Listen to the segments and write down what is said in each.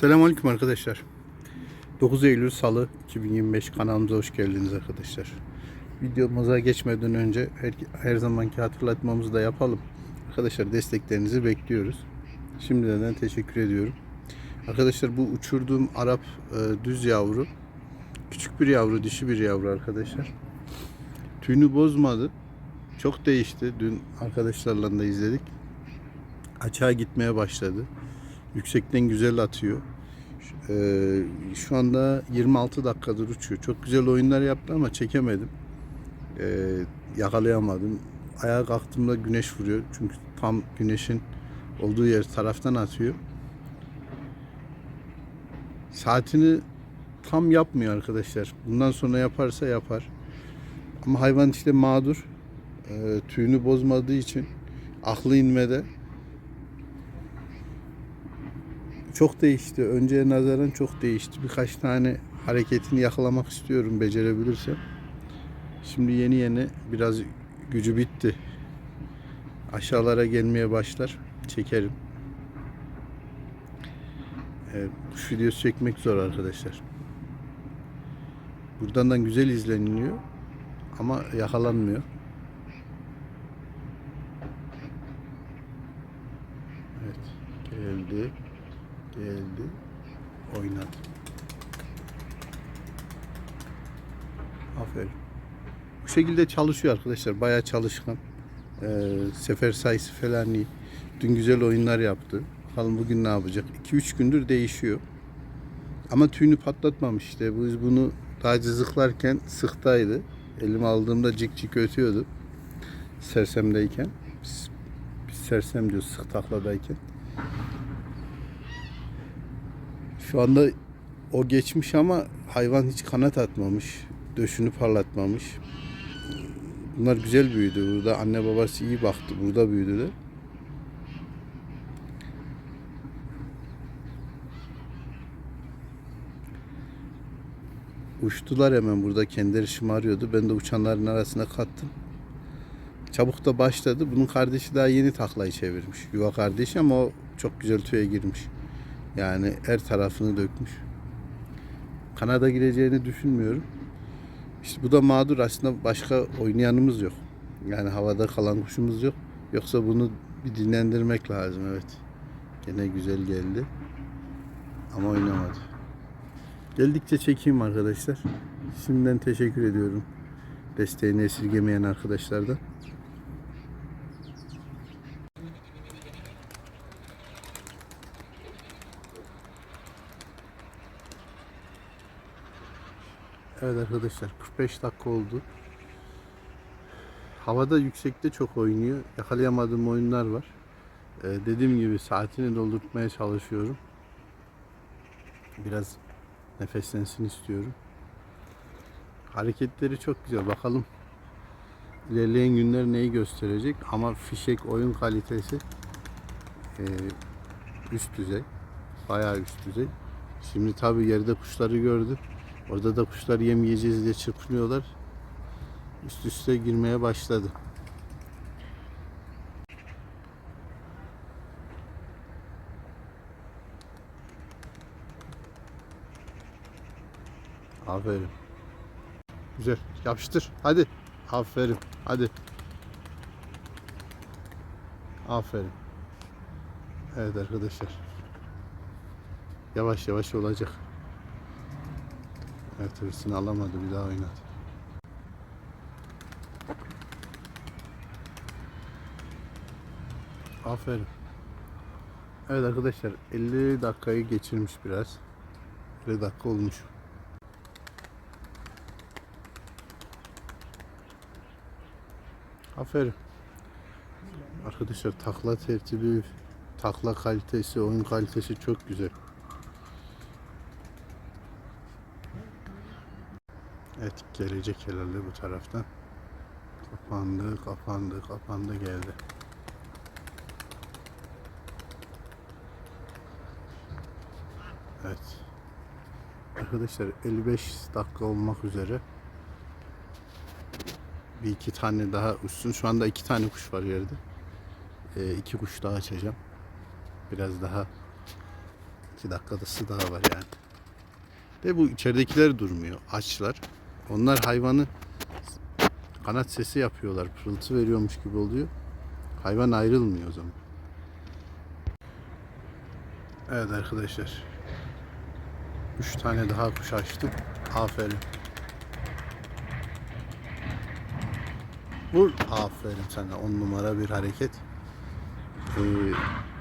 Selamünaleyküm arkadaşlar. 9 Eylül Salı 2025 kanalımıza hoş geldiniz arkadaşlar. Videomuza geçmeden önce her, her zamanki hatırlatmamızı da yapalım. Arkadaşlar desteklerinizi bekliyoruz. Şimdiden teşekkür ediyorum. Arkadaşlar bu uçurduğum Arap e, düz yavru küçük bir yavru, dişi bir yavru arkadaşlar. Tüyünü bozmadı. Çok değişti. Dün arkadaşlarla da izledik. Açığa gitmeye başladı. Yüksekten güzel atıyor. Ee, şu anda 26 dakikadır uçuyor. Çok güzel oyunlar yaptı ama çekemedim. Ee, yakalayamadım. Ayağa kalktığımda güneş vuruyor. Çünkü tam güneşin olduğu yer taraftan atıyor. Saatini tam yapmıyor arkadaşlar. Bundan sonra yaparsa yapar. Ama hayvan işte mağdur. Ee, tüyünü bozmadığı için aklı inmede. Çok değişti. Önceye nazaran çok değişti. Birkaç tane hareketini yakalamak istiyorum becerebilirsem. Şimdi yeni yeni biraz gücü bitti. Aşağılara gelmeye başlar. Çekerim. Evet, kuş videosu çekmek zor arkadaşlar. Buradan da güzel izleniliyor ama yakalanmıyor. Evet, geldi, geldi, oynadı. Aferin. Bu şekilde çalışıyor arkadaşlar, bayağı çalışkan. Ee, sefer sayısı falan iyi. Dün güzel oyunlar yaptı. Bakalım bugün ne yapacak? 2-3 gündür değişiyor. Ama tüyünü patlatmamış işte. Biz bunu daha cızıklarken sıktaydı. Elime aldığımda cik cik ötüyordu. Sersemdeyken. Biz, biz sersem diyoruz sık takladayken. Şu anda o geçmiş ama hayvan hiç kanat atmamış. Döşünü parlatmamış. Bunlar güzel büyüdü. Burada anne babası iyi baktı. Burada büyüdüler. Uçtular hemen burada kendileri şımarıyordu. Ben de uçanların arasına kattım. Çabuk da başladı. Bunun kardeşi daha yeni taklayı çevirmiş. Yuva kardeşi ama o çok güzel tüye girmiş. Yani her tarafını dökmüş. Kanada gireceğini düşünmüyorum. İşte bu da mağdur aslında başka oynayanımız yok. Yani havada kalan kuşumuz yok. Yoksa bunu bir dinlendirmek lazım evet. Gene güzel geldi. Ama oynamadı. Geldikçe çekeyim arkadaşlar. Şimdiden teşekkür ediyorum. Desteğini esirgemeyen arkadaşlardan. Evet arkadaşlar 45 dakika oldu. Havada yüksekte çok oynuyor. Yakalayamadığım oyunlar var. Ee, dediğim gibi saatini doldurtmaya çalışıyorum. Biraz nefeslensin istiyorum. Hareketleri çok güzel. Bakalım ilerleyen günler neyi gösterecek ama fişek oyun kalitesi e, üst düzey. Bayağı üst düzey. Şimdi tabi yerde kuşları gördüm. Orada da kuşlar yem yiyeceğiz diye çırpınıyorlar. Üst üste girmeye başladı. Aferin. Güzel. Yapıştır. Hadi. Aferin. Hadi. Aferin. Evet arkadaşlar. Yavaş yavaş olacak. Evet hırsını alamadı. Bir daha oynadı. Aferin. Evet arkadaşlar 50 dakikayı geçirmiş biraz. 50 dakika olmuş. Aferin. Arkadaşlar takla tertibi, takla kalitesi, oyun kalitesi çok güzel. Evet gelecek herhalde bu taraftan. Kapandı, kapandı, kapandı geldi. Evet. Arkadaşlar 55 dakika olmak üzere. Bir iki tane daha uçsun. Şu anda iki tane kuş var yerde. Ee, iki kuş daha açacağım. Biraz daha 2 dakikada daha var yani. De bu içeridekiler durmuyor. Açlar. Onlar hayvanı kanat sesi yapıyorlar. Pırıltı veriyormuş gibi oluyor. Hayvan ayrılmıyor o zaman. Evet arkadaşlar. 3 tane daha kuş açtım. Aferin. Vur. Aferin sana. 10 numara bir hareket. Ee,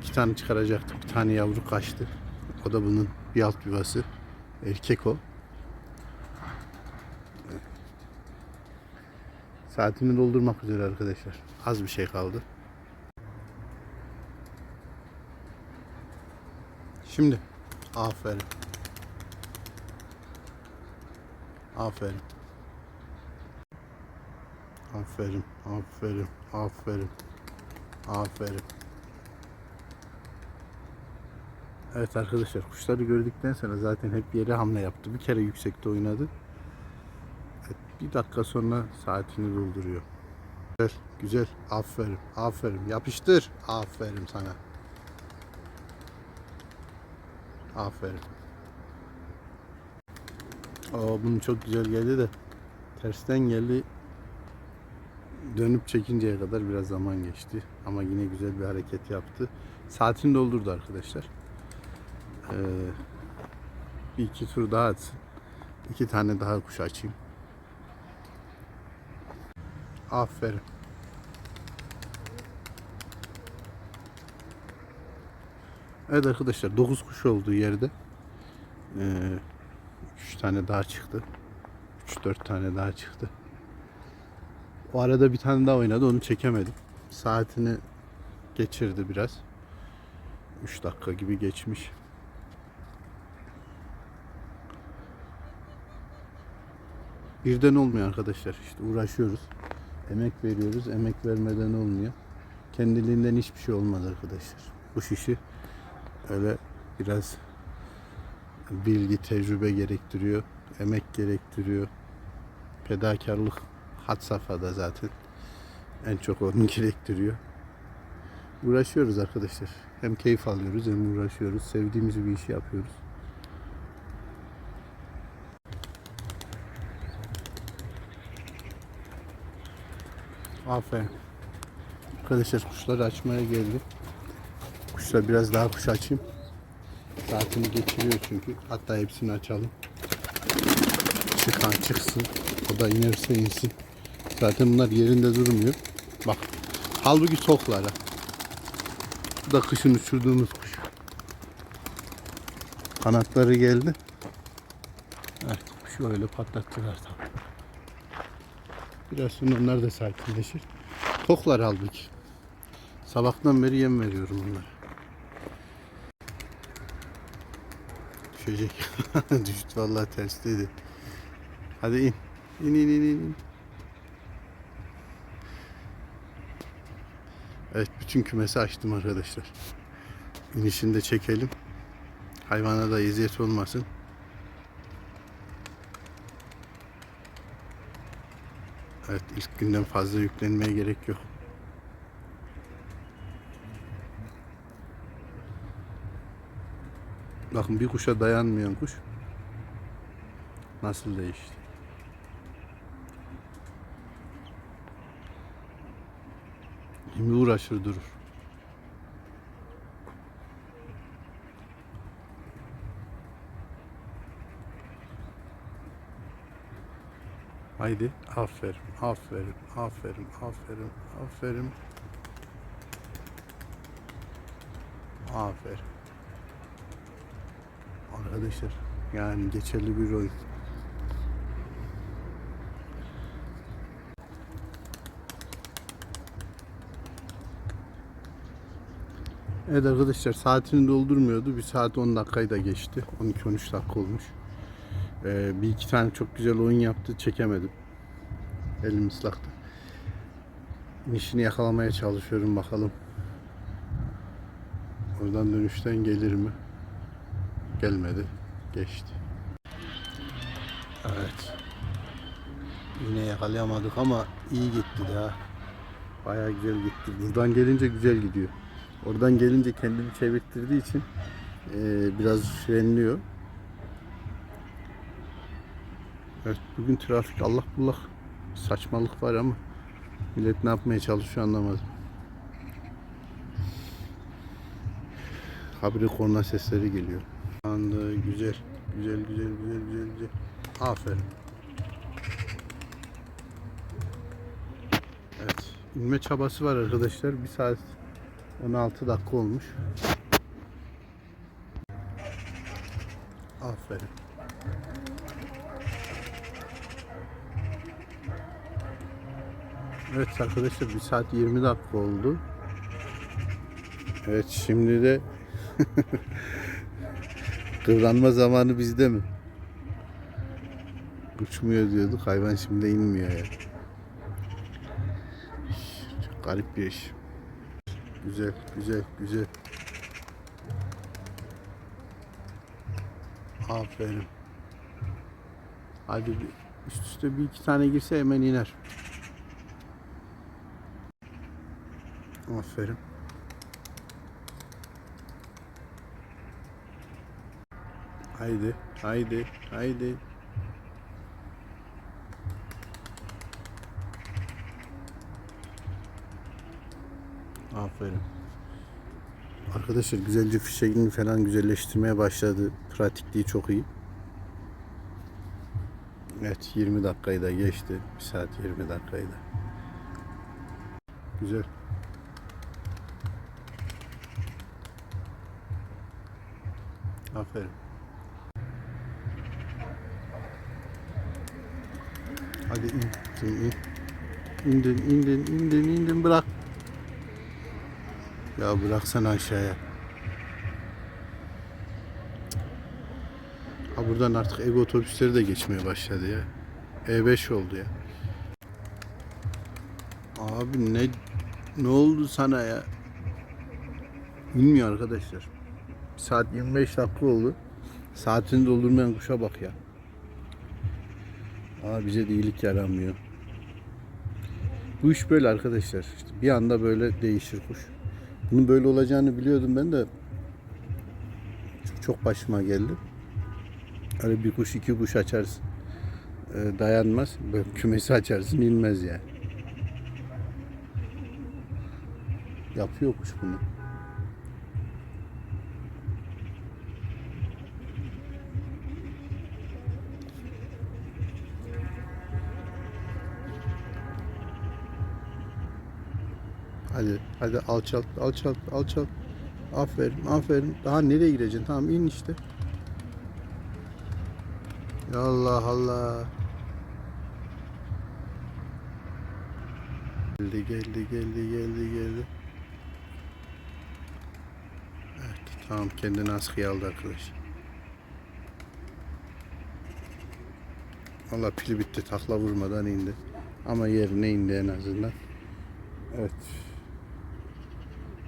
iki tane çıkaracaktım. Bir tane yavru kaçtı. O da bunun bir alt yuvası. Erkek o. Saatini doldurmak üzere arkadaşlar. Az bir şey kaldı. Şimdi aferin. Aferin. Aferin, aferin, aferin, aferin. Evet arkadaşlar kuşları gördükten sonra zaten hep yere hamle yaptı. Bir kere yüksekte oynadı. Bir dakika sonra saatini dolduruyor. Güzel, güzel. Aferin, aferin. Yapıştır. Aferin sana. Aferin. Aa, bunun çok güzel geldi de tersten geldi. Dönüp çekinceye kadar biraz zaman geçti. Ama yine güzel bir hareket yaptı. Saatini doldurdu arkadaşlar. Ee, bir iki tur daha atsın. İki tane daha kuş açayım. Aferin. Evet arkadaşlar 9 kuş olduğu yerde 3 tane daha çıktı. 3-4 tane daha çıktı. O arada bir tane daha oynadı onu çekemedim. Saatini geçirdi biraz. 3 dakika gibi geçmiş. Birden olmuyor arkadaşlar. İşte uğraşıyoruz. Emek veriyoruz. Emek vermeden olmuyor. Kendiliğinden hiçbir şey olmaz arkadaşlar. Bu işi öyle biraz bilgi, tecrübe gerektiriyor. Emek gerektiriyor. Fedakarlık had safhada zaten. En çok onu gerektiriyor. Uğraşıyoruz arkadaşlar. Hem keyif alıyoruz hem uğraşıyoruz. Sevdiğimiz bir işi yapıyoruz. Aferin. Arkadaşlar kuşları açmaya geldi. Kuşlar biraz daha kuş açayım. Saatini geçiriyor çünkü. Hatta hepsini açalım. Çıkan çıksın. O da inerse insin. Zaten bunlar yerinde durmuyor. Bak. Halbuki toklara. Bu da kışın uçurduğumuz kuş. Kanatları geldi. Evet, kuşu öyle patlattılar tabii. Biraz sonra onlar da sakinleşir. Toklar halbuki. Sabahtan beri yem veriyorum onlara. Düşecek. Düştü vallahi tersteydi. Hadi in. İn in in in. Evet bütün kümesi açtım arkadaşlar. İnişini de çekelim. Hayvana da eziyet olmasın. Evet ilk günden fazla yüklenmeye gerek yok. Bakın bir kuşa dayanmayan kuş nasıl değişti. Şimdi uğraşır durur. Haydi aferin, aferin, aferin, aferin, aferin. Aferin. Arkadaşlar yani geçerli bir oyun. Evet arkadaşlar saatini doldurmuyordu. Bir saat 10 dakikayı da geçti. 12-13 dakika olmuş. Ee, bir iki tane çok güzel oyun yaptı. Çekemedim. Elim ıslaktı. İnişini yakalamaya çalışıyorum bakalım. Oradan dönüşten gelir mi? Gelmedi. Geçti. Evet. Yine yakalayamadık ama iyi gitti daha. Bayağı güzel gitti. Buradan gelince güzel gidiyor. Oradan gelince kendini çevirttirdiği için Ee, biraz frenliyor. Evet bugün trafik Allah bullak saçmalık var ama millet ne yapmaya çalışıyor anlamadım. Habire korna sesleri geliyor. Anda güzel, güzel, güzel, güzel, güzel, güzel. Aferin. Evet, inme çabası var arkadaşlar. Bir saat 16 dakika olmuş. Aferin. Evet arkadaşlar bir saat 20 dakika oldu. Evet şimdi de kıvranma zamanı bizde mi? Uçmuyor diyorduk hayvan şimdi inmiyor ya. Çok garip bir iş. Güzel güzel güzel. Aferin. Hadi üst üste bir iki tane girse hemen iner. Aferin. Haydi, haydi, haydi. Aferin. Arkadaşlar güzelce fişekini falan güzelleştirmeye başladı. Pratikliği çok iyi. Evet 20 dakikayı da geçti. 1 saat 20 dakikayı da. Güzel. Aferin. Hadi in. Sen in. İndin, indin, indin, indin bırak. Ya bıraksana aşağıya. Ha buradan artık ev otobüsleri de geçmeye başladı ya. E5 oldu ya. Abi ne ne oldu sana ya? Bilmiyor arkadaşlar. Saat 25 dakika oldu. Saatini doldurmayan kuşa bak ya. Aa bize de iyilik yaramıyor. Bu iş böyle arkadaşlar. İşte bir anda böyle değişir kuş. Bunun böyle olacağını biliyordum ben de. Çok, başıma geldi. Öyle bir kuş iki kuş açarsın. Ee, dayanmaz. Böyle kümesi açarsın inmez yani. Yapıyor kuş bunu. Hadi, hadi alçalt, alçalt, alçalt. Aferin, aferin. Daha nereye gireceksin? Tamam in işte. Allah Allah. Geldi, geldi, geldi, geldi, geldi. Evet, tamam kendini askıya aldı arkadaş. Allah pili bitti, takla vurmadan indi. Ama yerine indi en azından. Evet.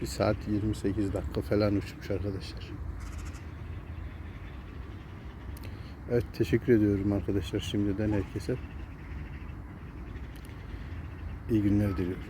1 saat 28 dakika falan uçmuş arkadaşlar. Evet teşekkür ediyorum arkadaşlar şimdiden herkese. İyi günler diliyorum.